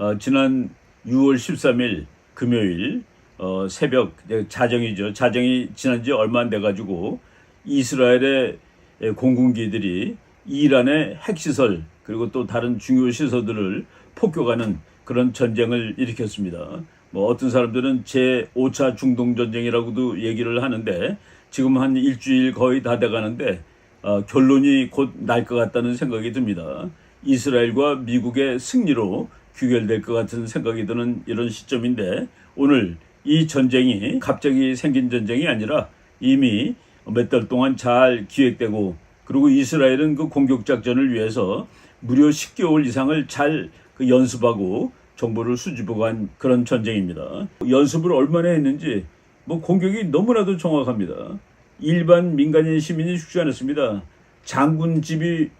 어, 지난 6월 13일 금요일 어, 새벽 네, 자정이죠. 자정이 지난 지 얼마 안 돼 가지고 이스라엘의 예, 공군기들이 이란의 핵시설 그리고 또 다른 중요 시설들을 폭격하는 그런 전쟁을 일으켰습니다. 뭐 어떤 사람들은 제 5차 중동 전쟁이라고도 얘기를 하는데 지금 한 일주일 거의 다 돼가는데 어, 결론이 곧 날 것 같다는 생각이 듭니다. 이스라엘과 미국의 승리로 귀결될 것 같은 생각이 드는 이런 시점인데 오늘 이 전쟁이 갑자기 생긴 전쟁이 아니라 이미 몇 달 동안 잘 기획되고 그리고 이스라엘은 그 공격 작전을 위해서 무려 10개월 이상을 잘 그 연습하고 정보를 수집하고 한 그런 전쟁입니다. 연습을 얼마나 했는지 뭐 공격이 너무나도 정확합니다. 일반 민간인 시민이 죽지 않았습니다. 장군 집이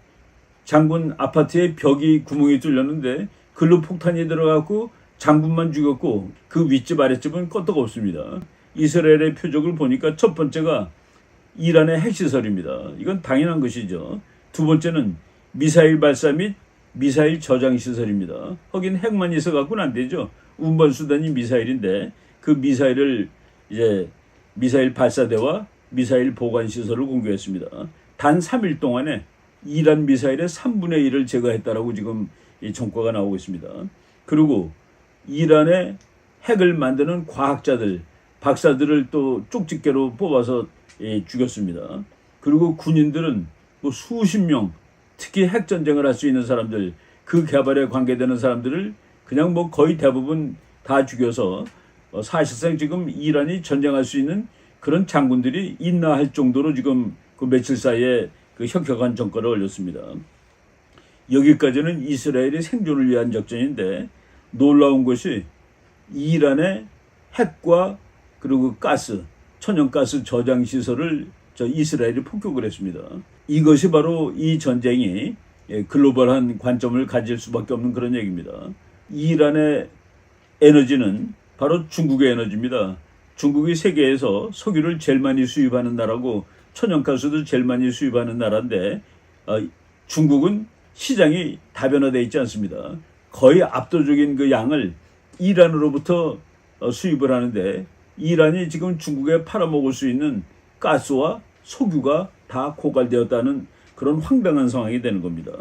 장군 아파트에 벽이 구멍이 뚫렸는데 글로 폭탄이 들어갔고 장군만 죽였고 그 윗집 아랫집은 껐다가 없습니다. 이스라엘의 표적을 보니까 첫 번째가 이란의 핵시설입니다. 이건 당연한 것이죠. 두 번째는 미사일 발사 및 미사일 저장 시설입니다. 하긴 핵만 있어 갖고는 안 되죠. 운반 수단이 미사일인데 그 미사일을 이제 미사일 발사대와 미사일 보관 시설을 공개했습니다. 단 3일 동안에 이란 미사일의 3분의 1을 제거했다라고 지금 이 정과가 나오고 있습니다. 그리고 이란의 핵을 만드는 과학자들, 박사들을 또 쪽집게로 뽑아서 예, 죽였습니다. 그리고 군인들은 뭐 수십 명, 특히 핵 전쟁을 할 수 있는 사람들, 그 개발에 관계되는 사람들을 그냥 뭐 거의 대부분 다 죽여서 어, 사실상 지금 이란이 전쟁할 수 있는 그런 장군들이 있나 할 정도로 지금 그 며칠 사이에 그 혁혁한 정권을 올렸습니다. 여기까지는 이스라엘의 생존을 위한 작전인데 놀라운 것이 이란의 핵과 그리고 가스, 천연가스 저장 시설을 저 이스라엘이 폭격을 했습니다. 이것이 바로 이 전쟁이 예, 글로벌한 관점을 가질 수밖에 없는 그런 얘기입니다. 이란의 에너지는 바로 중국의 에너지입니다. 중국이 세계에서 석유를 제일 많이 수입하는 나라고 천연가스도 제일 많이 수입하는 나라인데 어, 중국은 시장이 다변화되어 있지 않습니다. 거의 압도적인 그 양을 이란으로부터 어, 수입을 하는데 이란이 지금 중국에 팔아먹을 수 있는 가스와 석유가 다 고갈되었다는 그런 황당한 상황이 되는 겁니다.